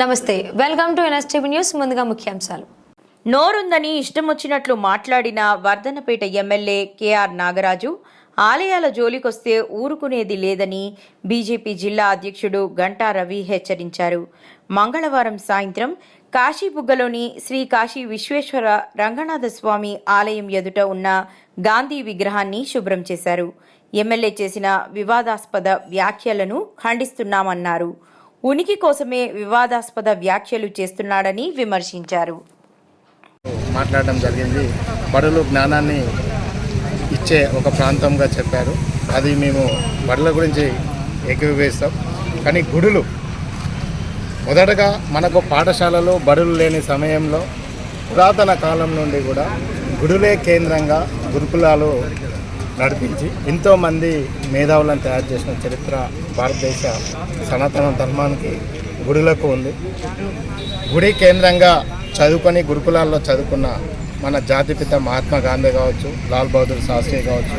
నమస్తే welcome to NSTV news ముందుగా ముఖ్యాంశాలు. నోరుందని ఇష్టం వచ్చినట్లు మాట్లాడిన వర్ధనపేట ఎమ్మెల్యే కేఆర్ నాగరాజు ఆలయాల జోలికొస్తే ఊరుకునేది లేదని బీజేపీ జిల్లా అధ్యక్షుడు గంటా రవి హెచ్చరించారు. మంగళవారం సాయంత్రం కాశీబుగ్గలోని శ్రీ కాశీ విశ్వేశ్వర రంగనాథ స్వామి ఆలయం ఎదుట ఉన్న గాంధీ విగ్రహాన్ని శుభ్రం చేశారు. ఎమ్మెల్యే చేసిన వివాదాస్పద వ్యాఖ్యలను ఖండిస్తున్నామన్నారు. ఉనికి కోసమే వివాదాస్పద వ్యాఖ్యలు చేస్తున్నాడని విమర్శించారు. మాట్లాడడం జరిగింది. బడులు జ్ఞానాన్ని ఇచ్చే ఒక ప్రాంతంగా చెప్పారు. అది మేము బడుల గురించి ఏకీభవిస్తాం. కానీ గుడులు మొదటగా మనకు పాఠశాలలో బడులు లేని సమయంలో పురాతన కాలం నుండి కూడా గుడులే కేంద్రంగా గురుకులాలు నడిపించి ఎంతోమంది మేధావులను తయారు చేసిన చరిత్ర భారతదేశ సనాతన ధర్మానికి గుడులకు ఉంది. గుడి కేంద్రంగా చదువుకొని గురుకులాల్లో చదువుకున్న మన జాతిపిత మహాత్మా గాంధీ కావచ్చు లాల్ బహదూర్ శాస్త్రి కావచ్చు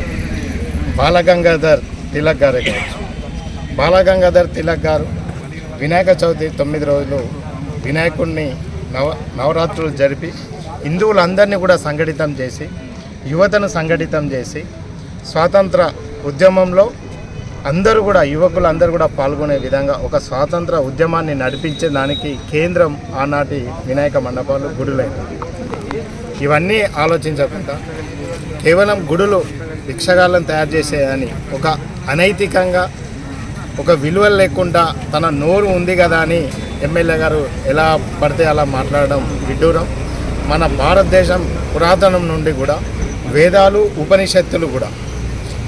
బాలగంగాధర్ తిలక్ గారే కావచ్చు. బాలగంగాధర్ తిలక్ గారు వినాయక చవితి తొమ్మిది రోజులు వినాయకుడిని నవ నవరాత్రులు జరిపి హిందువులందరినీ కూడా సంఘటితం చేసి యువతను సంఘటితం చేసి స్వాతంత్ర ఉద్యమంలో అందరూ కూడా యువకులు అందరూ కూడా పాల్గొనే విధంగా ఒక స్వాతంత్ర ఉద్యమాన్ని నడిపించే దానికి కేంద్రం ఆనాటి వినాయక మండపాలు గుడులైన ఇవన్నీ ఆలోచించకుండా కేవలం గుడులు భిక్షగాళ్ళను తయారు చేసేదని ఒక అనైతికంగా ఒక విలువలు లేకుండా తన నోరు ఉంది కదా అని ఎమ్మెల్యే గారు ఎలా పడితే అలా మాట్లాడడం విడ్డూరం. మన భారతదేశం పురాతనం నుండి కూడా వేదాలు ఉపనిషత్తులు కూడా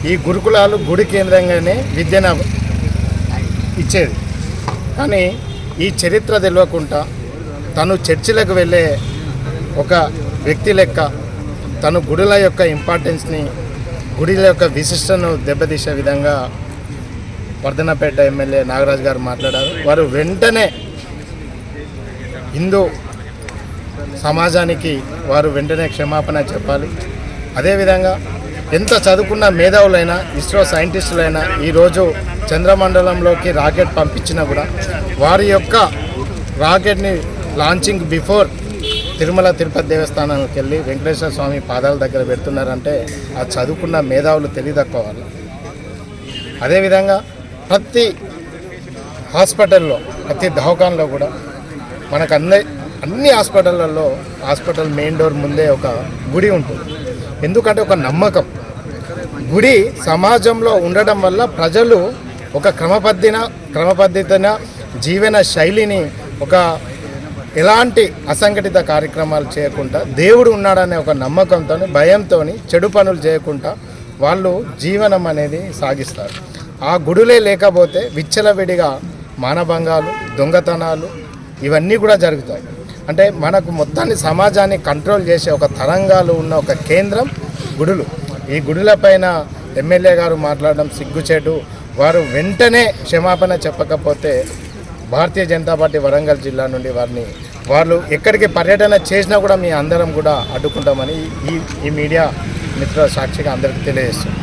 ఈ గురుకులాలు గుడి కేంద్రంగానే విద్యను ఇచ్చేది. కానీ ఈ చరిత్ర తెలియకుండా తను చర్చిలకు వెళ్ళే ఒక వ్యక్తి లెక్క తను గుడుల యొక్క ఇంపార్టెన్స్ని గుడిల యొక్క విశిష్టను దెబ్బతీసే విధంగా వర్ధనపేట ఎమ్మెల్యే నాగరాజు గారు మాట్లాడారు. వారు వెంటనే హిందూ సమాజానికి వారు వెంటనే క్షమాపణ చెప్పాలి. అదేవిధంగా ఎంత చదువుకున్న మేధావులైనా ఇస్రో సైంటిస్టులైనా ఈరోజు చంద్రమండలంలోకి రాకెట్ పంపించినా కూడా వారి యొక్క రాకెట్ని లాంచింగ్ బిఫోర్ తిరుమల తిరుపతి దేవస్థానానికి వెళ్ళి వెంకటేశ్వర స్వామి పాదాల దగ్గర పెడుతున్నారంటే ఆ చదువుకున్న మేధావులు తెలియదక్కువ వాళ్ళు. అదేవిధంగా ప్రతి హాస్పిటల్లో ప్రతి దవాఖానలో కూడా మనకు అన్ని అన్ని హాస్పిటళ్ళల్లో హాస్పిటల్ మెయిన్ డోర్ ముందే ఒక గుడి ఉంటుంది. ఎందుకంటే ఒక నమ్మకం. గుడి సమాజంలో ఉండడం వల్ల ప్రజలు ఒక క్రమపద్దిన క్రమపద్ధతిన జీవన శైలిని ఒక ఎలాంటి అసంఘటిత కార్యక్రమాలు చేయకుండా దేవుడు ఉన్నాడనే ఒక నమ్మకంతో భయంతో చెడు పనులు చేయకుండా వాళ్ళు జీవనం అనేది సాగిస్తారు. ఆ గుడులే లేకపోతే విచ్చలవిడిగా మానభంగాలు దొంగతనాలు ఇవన్నీ కూడా జరుగుతాయి. అంటే మనకు మొత్తాన్ని సమాజాన్ని కంట్రోల్ చేసే ఒక తరంగాలు ఉన్న ఒక కేంద్రం గుడులు. ఈ గుడులపైన ఎమ్మెల్యే గారు మాట్లాడడం సిగ్గుచేటు. వారు వెంటనే క్షమాపణ చెప్పకపోతే భారతీయ జనతా పార్టీ వరంగల్ జిల్లా నుండి వారిని వాళ్ళు ఎక్కడికి పర్యటన చేసినా కూడా మీ అందరం కూడా అడ్డుకుంటామని ఈ ఈ మీడియా మిత్రుల సాక్షిగా అందరికీ తెలియజేస్తుంది